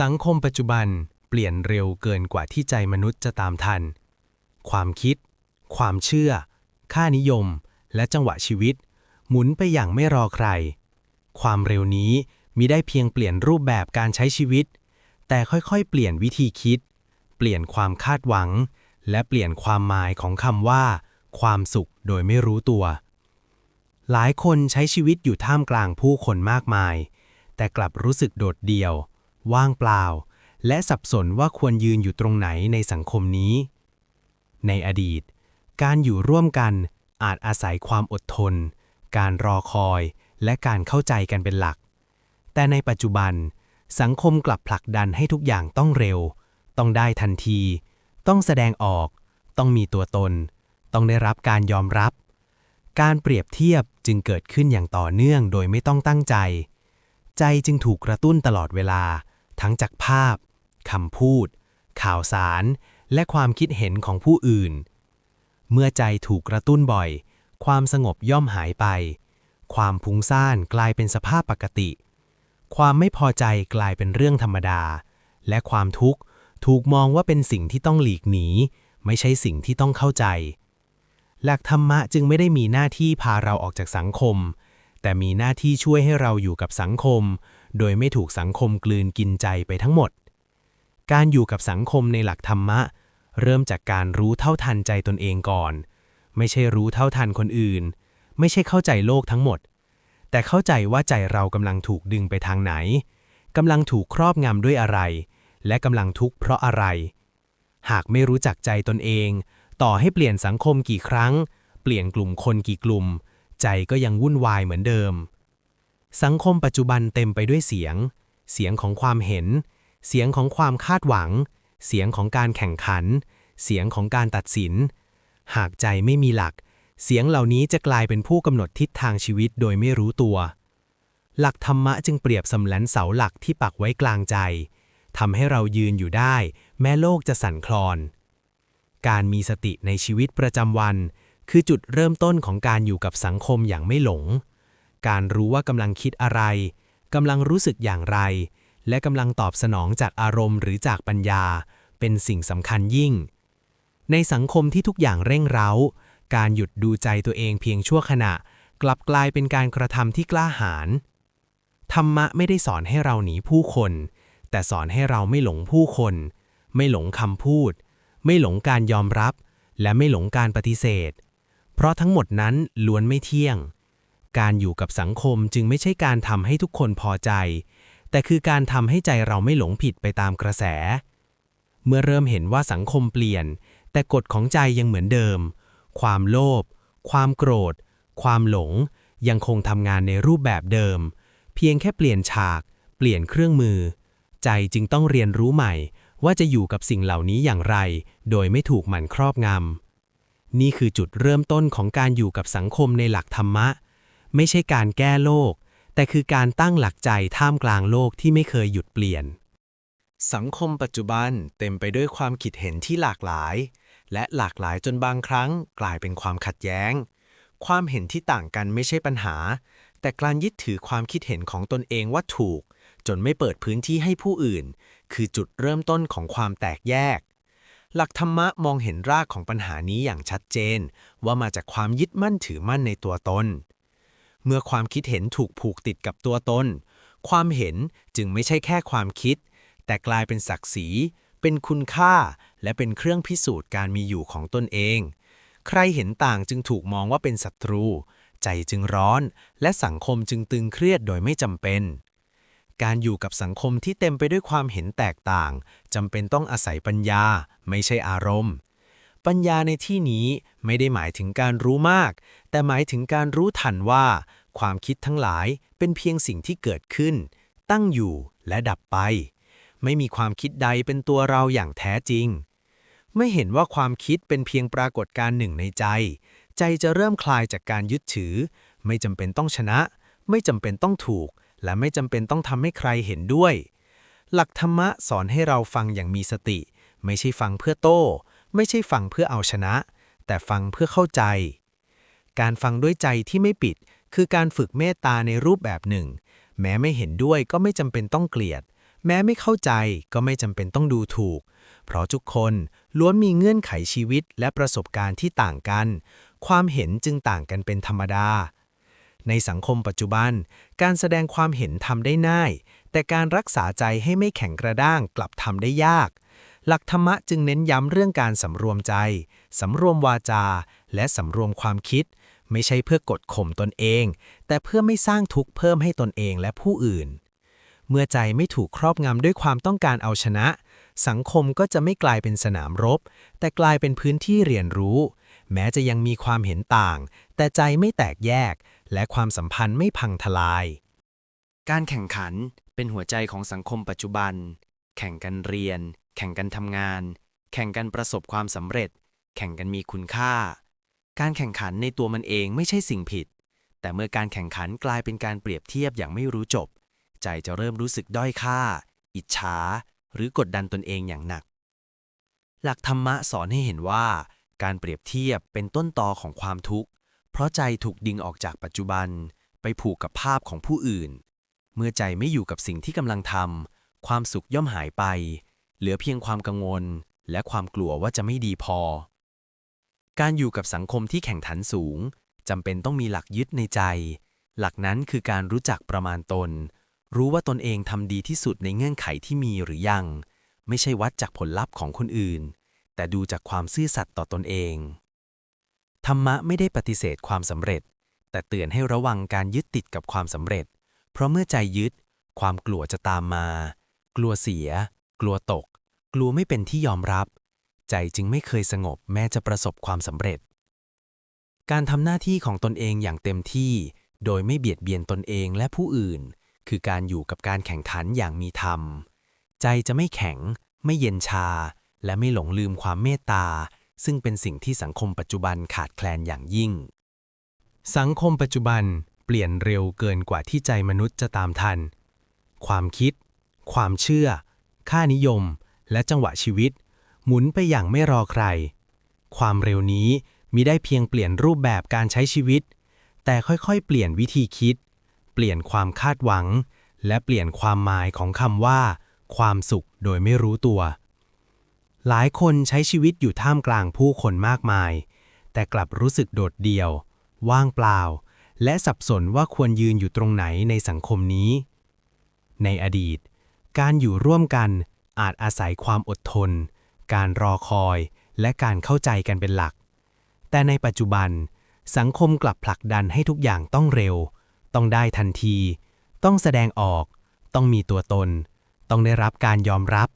สังคมปัจจุบันเปลี่ยนเร็วเกินกว่าที่ใจมนุษย์จะตามทัน ความคิด ความเชื่อ ค่านิยม และจังหวะชีวิต หมุนไปอย่างไม่รอใคร ความเร็วนี้มิได้เพียงเปลี่ยนรูปแบบการใช้ชีวิต แต่ค่อยๆ เปลี่ยนวิธีคิด เปลี่ยนความคาดหวัง และเปลี่ยนความหมายของคำว่า ความสุขโดยไม่รู้ตัว หลายคนใช้ชีวิตอยู่ท่ามกลางผู้คนมากมาย แต่กลับรู้สึกโดดเดี่ยว ว่างเปล่า และสับสนว่าควรยืนอยู่ตรงไหนในสังคมนี้ ในอดีต การอยู่ร่วมกันอาจอาศัยความอดทน การรอคอย และการเข้าใจกันเป็นหลัก แต่ในปัจจุบัน สังคมกลับผลักดันให้ทุกอย่างต้องเร็ว ต้องได้ทันที ต้องแสดงออก ต้องมีตัวตน ต้องได้รับการยอมรับ การเปรียบเทียบจึงเกิดขึ้นอย่างต่อเนื่องโดยไม่ต้องตั้งใจ ใจจึงถูกกระตุ้นตลอดเวลา ทั้งจากภาพคำพูด ข่าวสาร และความคิดเห็นของผู้อื่น เมื่อใจถูกกระตุ้นบ่อย ความสงบย่อมหายไป ความพุ้งซ่านกลายเป็นสภาพปกติ ความไม่พอใจกลายเป็นเรื่องธรรมดา และความทุกข์ถูกมองว่าเป็นสิ่งที่ต้องหลีกหนี ไม่ใช่สิ่งที่ต้องเข้าใจ หลักธรรมะจึงไม่ได้มีหน้าที่พาเราออกจากสังคม แต่มีหน้าที่ช่วยให้เราอยู่กับสังคม โดยไม่ถูกสังคมกลืนกินใจไปทั้งหมด การอยู่กับสังคมในหลักธรรมะ เริ่มจากการรู้เท่าทันใจตนเองก่อน ไม่ใช่รู้เท่าทันคนอื่น ไม่ใช่เข้าใจโลกทั้งหมด แต่เข้าใจว่าใจเรากำลังถูกดึงไปทางไหนกำลังถูกครอบงำด้วยอะไร และกำลังทุกข์เพราะอะไร หากไม่รู้จักใจตนเอง ต่อให้เปลี่ยนสังคมกี่ครั้ง เปลี่ยนกลุ่มคนกี่กลุ่ม ใจก็ยังวุ่นวายเหมือนเดิม สังคมปัจจุบันเต็มไปด้วยเสียง เสียงของความเห็น เสียงของความคาดหวัง เสียงของการแข่งขัน เสียงของการตัดสิน หากใจไม่มีหลัก เสียงเหล่านี้จะกลายเป็นผู้กำหนดทิศทางชีวิตโดยไม่รู้ตัว หลักธรรมะจึงเปรียบเสมือนเสาหลักที่ปักไว้กลางใจทำให้เรายืนอยู่ได้ แม้โลกจะสั่นคลอน การมีสติในชีวิตประจำวัน คือจุดเริ่มต้นของการอยู่กับสังคมอย่างไม่หลง การรู้ว่ากำลังคิดอะไรกำลังรู้สึกอย่างไร และกำลังตอบสนองจากอารมณ์หรือจากปัญญา เป็นสิ่งสำคัญยิ่ง ในสังคมที่ทุกอย่างเร่งเร้า การหยุดดูใจตัวเองเพียงชั่วขณะ กลับกลายเป็นการกระทำที่กล้าหาญธรรมะไม่ได้สอนให้เราหนีผู้คน แต่สอนให้เราไม่หลงผู้คน ไม่หลงคำพูด ไม่หลงการยอมรับ และไม่หลงการปฏิเสธ เพราะทั้งหมดนั้นล้วนไม่เที่ยง การอยู่กับสังคมจึงไม่ใช่การทำให้ทุกคนพอใจ แต่คือการทำให้ใจเราไม่หลงผิดไปตามกระแส เมื่อเริ่มเห็นว่าสังคมเปลี่ยน แต่กฎของใจยังเหมือนเดิม ความโลภ ความโกรธ ความหลง ยังคงทำงานในรูปแบบเดิม เพียงแค่เปลี่ยนฉาก เปลี่ยนเครื่องมือ ใจจึงต้องเรียนรู้ใหม่ ว่าจะอยู่กับสิ่งเหล่านี้อย่างไร โดยไม่ถูกหมันครอบงำนี่คือจุดเริ่มต้นของการอยู่กับสังคมในหลักธรรมะ ไม่ใช่การแก้โลก แต่คือการตั้งหลักใจท่ามกลางโลกที่ไม่เคยหยุดเปลี่ยน สังคมปัจจุบันเต็มไปด้วยความคิดเห็นที่หลากหลาย และหลากหลายจนบางครั้งกลายเป็นความขัดแย้ง ความเห็นที่ต่างกันไม่ใช่ปัญหา แต่การยึดถือความคิดเห็นของตนเองว่าถูก จนไม่เปิดพื้นที่ให้ผู้อื่น คือจุดเริ่มต้นของความแตกแยกหลักธรรมะมองเห็นรากของปัญหานี้อย่างชัดเจน ว่ามาจากความยึดมั่นถือมั่นในตัวตน เมื่อความคิดเห็นถูกผูกติดกับตัวตน ความเห็นจึงไม่ใช่แค่ความคิด แต่กลายเป็นศักดิ์ศรี เป็นคุณค่า และเป็นเครื่องพิสูจน์การมีอยู่ของตนเอง ใครเห็นต่างจึงถูกมองว่าเป็นศัตรู ใจจึงร้อน และสังคมจึงตึงเครียดโดยไม่จำเป็น การอยู่กับสังคมที่เต็มไปด้วยความเห็นแตกต่างจำเป็นต้องอาศัยปัญญา ไม่ใช่อารมณ์ ปัญญาในที่นี้ไม่ได้หมายถึงการรู้มาก แต่หมายถึงการรู้ทันว่า ความคิดทั้งหลายเป็นเพียงสิ่งที่เกิดขึ้น ตั้งอยู่และดับไป ไม่มีความคิดใดเป็นตัวเราอย่างแท้จริง ไม่เห็นว่าความคิดเป็นเพียงปรากฏการหนึ่งในใจ ใจจะเริ่มคลายจากการยึดถือ ไม่จำเป็นต้องชนะ ไม่จำเป็นต้องถูก และไม่จำเป็นต้องทำให้ใครเห็นด้วย หลักธรรมะสอนให้เราฟังอย่างมีสติ ไม่ใช่ฟังเพื่อโต้ ไม่ใช่ฟังเพื่อเอาชนะ แต่ฟังเพื่อเข้าใจ การฟังด้วยใจที่ไม่ปิด คือการฝึกเมตตาในรูปแบบหนึ่ง แม้ไม่เห็นด้วยก็ไม่จำเป็นต้องเกลียด แม้ไม่เข้าใจก็ไม่จำเป็นต้องดูถูก เพราะทุกคนล้วนมีเงื่อนไขชีวิตและประสบการณ์ที่ต่างกัน ความเห็นจึงต่างกันเป็นธรรมดา ในสังคมปัจจุบัน การแสดงความเห็นทำได้ง่าย แต่การรักษาใจให้ไม่แข็งกระด้างกลับทำได้ยาก หลักธรรมะจึงเน้นย้ำเรื่องการสำรวมใจ สำรวมวาจา และสำรวมความคิด ไม่ใช่เพื่อกดข่มตนเอง แต่เพื่อไม่สร้างทุกข์เพิ่มให้ตนเองและผู้อื่น เมื่อใจไม่ถูกครอบงำด้วยความต้องการเอาชนะ สังคมก็จะไม่กลายเป็นสนามรบ แต่กลายเป็นพื้นที่เรียนรู้ แม้จะยังมีความเห็นต่าง แต่ใจไม่แตกแยก และความสัมพันธ์ไม่พังทลาย การแข่งขันเป็นหัวใจของสังคมปัจจุบัน แข่งกันเรียน แข่งกันทำงาน แข่งกันประสบความสำเร็จ แข่งกันมีคุณค่า การแข่งขันในตัวมันเองไม่ใช่สิ่งผิด แต่เมื่อการแข่งขันกลายเป็นการเปรียบเทียบอย่างไม่รู้จบ ใจจะเริ่มรู้สึกด้อยค่า อิจฉา หรือกดดันตนเองอย่างหนัก หลักธรรมะสอนให้เห็นว่า การเปรียบเทียบเป็นต้นตอของความทุกข์ เพราะใจถูกดึงออกจากปัจจุบัน ไปผูกกับภาพของผู้อื่น เมื่อใจไม่อยู่กับสิ่งที่กำลังทำความสุขย่อมหายไป เหลือเพียงความกังวล และความกลัวว่าจะไม่ดีพอ การอยู่กับสังคมที่แข่งขันสูงจำเป็นต้องมีหลักยึดในใจ หลักนั้นคือการรู้จักประมาณตน รู้ว่าตนเองทำดีที่สุดในเงื่อนไขที่มีหรือยัง ไม่ใช่วัดจากผลลัพธ์ของคนอื่น แต่ดูจากความซื่อสัตย์ต่อตนเอง ธรรมะไม่ได้ปฏิเสธความสำเร็จ แต่เตือนให้ระวังการยึดติดกับความสำเร็จ เพราะเมื่อใจยึด ความกลัวจะตามมา กลัวเสีย กลัวตก กลัวไม่เป็นที่ยอมรับ ใจจึงไม่เคยสงบแม้จะประสบความสำเร็จ การทำหน้าที่ของตนเองอย่างเต็มที่ โดยไม่เบียดเบียนตนเองและผู้อื่น คือการอยู่กับการแข่งขันอย่างมีธรรม ใจจะไม่แข็ง ไม่เย็นชา และไม่หลงลืมความเมตตา ซึ่งเป็นสิ่งที่สังคมปัจจุบันขาดแคลนอย่างยิ่ง สังคมปัจจุบันเปลี่ยนเร็วเกินกว่าที่ใจมนุษย์จะตามทัน ความคิด ความเชื่อ ค่านิยม และจังหวะชีวิต หมุนไปอย่างไม่รอใคร ความเร็วนี้มิได้เพียงเปลี่ยนรูปแบบการใช้ชีวิต แต่ค่อยๆ เปลี่ยนวิธีคิด เปลี่ยนความคาดหวัง และเปลี่ยนความหมายของคำว่า ความสุขโดยไม่รู้ตัว หลายคนใช้ชีวิตอยู่ท่ามกลางผู้คนมากมาย แต่กลับรู้สึกโดดเดี่ยว ว่างเปล่า และสับสนว่าควรยืนอยู่ตรงไหนในสังคมนี้ ในอดีต การอยู่ร่วมกัน อาจอาศัยความอดทน การรอคอย และการเข้าใจกันเป็นหลัก แต่ในปัจจุบัน สังคมกลับผลักดันให้ทุกอย่างต้องเร็ว ต้องได้ทันที ต้องแสดงออก ต้องมีตัวตน ต้องได้รับการยอมรับ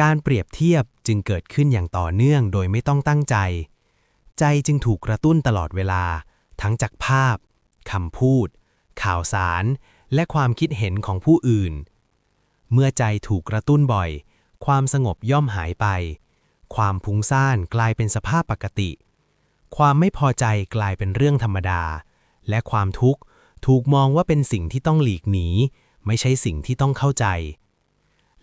การเปรียบเทียบจึงเกิดขึ้นอย่างต่อเนื่องโดยไม่ต้องตั้งใจ ใจจึงถูกกระตุ้นตลอดเวลา ทั้งจากภาพคำพูด ข่าวสาร และความคิดเห็นของผู้อื่น เมื่อใจถูกกระตุ้นบ่อย ความสงบย่อมหายไป ความพุ้งซ่านกลายเป็นสภาพปกติ ความไม่พอใจกลายเป็นเรื่องธรรมดา และความทุกข์ถูกมองว่าเป็นสิ่งที่ต้องหลีกหนี ไม่ใช่สิ่งที่ต้องเข้าใจ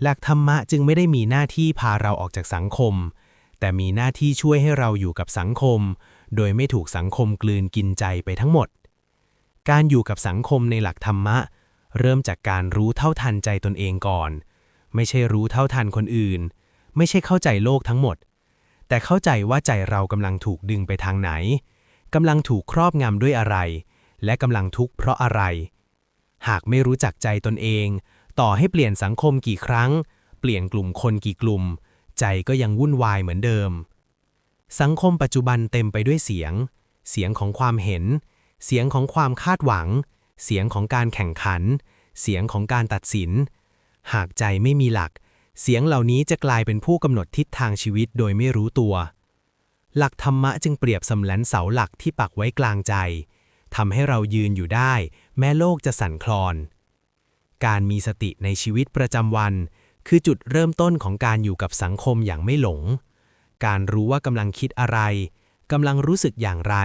หลักธรรมะจึงไม่ได้มีหน้าที่พาเราออกจากสังคม แต่มีหน้าที่ช่วยให้เราอยู่กับสังคม โดยไม่ถูกสังคมกลืนกินใจไปทั้งหมด การอยู่กับสังคมในหลักธรรมะ เริ่มจากการรู้เท่าทันใจตนเองก่อน ไม่ใช่รู้เท่าทันคนอื่น ไม่ใช่เข้าใจโลกทั้งหมด แต่เข้าใจว่าใจเรากำลังถูกดึงไปทางไหนกำลังถูกครอบงำด้วยอะไร และกำลังทุกข์เพราะอะไร หากไม่รู้จักใจตนเอง ต่อให้เปลี่ยนสังคมกี่ครั้ง เปลี่ยนกลุ่มคนกี่กลุ่ม ใจก็ยังวุ่นวายเหมือนเดิม สังคมปัจจุบันเต็มไปด้วยเสียง เสียงของความเห็น เสียงของความคาดหวัง เสียงของการแข่งขัน เสียงของการตัดสิน หากใจไม่มีหลัก เสียงเหล่านี้จะกลายเป็นผู้กำหนดทิศทางชีวิตโดยไม่รู้ตัว หลักธรรมะจึงเปรียบเสมือนเสาหลักที่ปักไว้กลางใจทำให้เรายืนอยู่ได้ แม้โลกจะสั่นคลอน การมีสติในชีวิตประจำวัน คือจุดเริ่มต้นของการอยู่กับสังคมอย่างไม่หลง การรู้ว่ากำลังคิดอะไรกำลังรู้สึกอย่างไร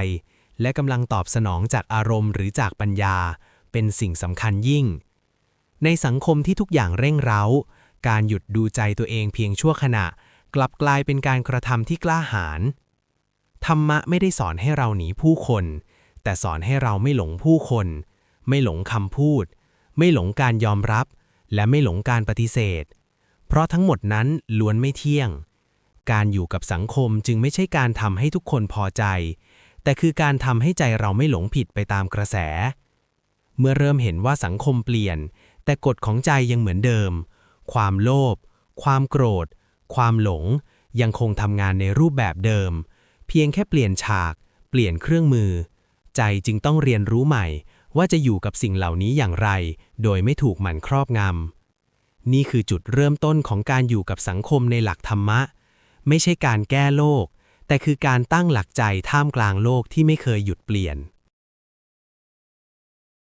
และกำลังตอบสนองจากอารมณ์หรือจากปัญญา เป็นสิ่งสำคัญยิ่ง ในสังคมที่ทุกอย่างเร่งเร้า การหยุดดูใจตัวเองเพียงชั่วขณะ กลับกลายเป็นการกระทำที่กล้าหาญธรรมะไม่ได้สอนให้เราหนีผู้คน แต่สอนให้เราไม่หลงผู้คน ไม่หลงคำพูด ไม่หลงการยอมรับ และไม่หลงการปฏิเสธ เพราะทั้งหมดนั้นล้วนไม่เที่ยง การอยู่กับสังคมจึงไม่ใช่การทำให้ทุกคนพอใจ แต่คือการทำให้ใจเราไม่หลงผิดไปตามกระแส เมื่อเริ่มเห็นว่าสังคมเปลี่ยน แต่กฎของใจยังเหมือนเดิม ความโลภ ความโกรธ ความหลง ยังคงทำงานในรูปแบบเดิม เพียงแค่เปลี่ยนฉาก เปลี่ยนเครื่องมือ ใจจึงต้องเรียนรู้ใหม่ ว่าจะอยู่กับสิ่งเหล่านี้อย่างไร โดยไม่ถูกหมันครอบงำ นี่คือจุดเริ่มต้นของการอยู่กับสังคมในหลักธรรมะ ไม่ใช่การแก้โลก แต่คือการตั้งหลักใจท่ามกลางโลกที่ไม่เคยหยุดเปลี่ยน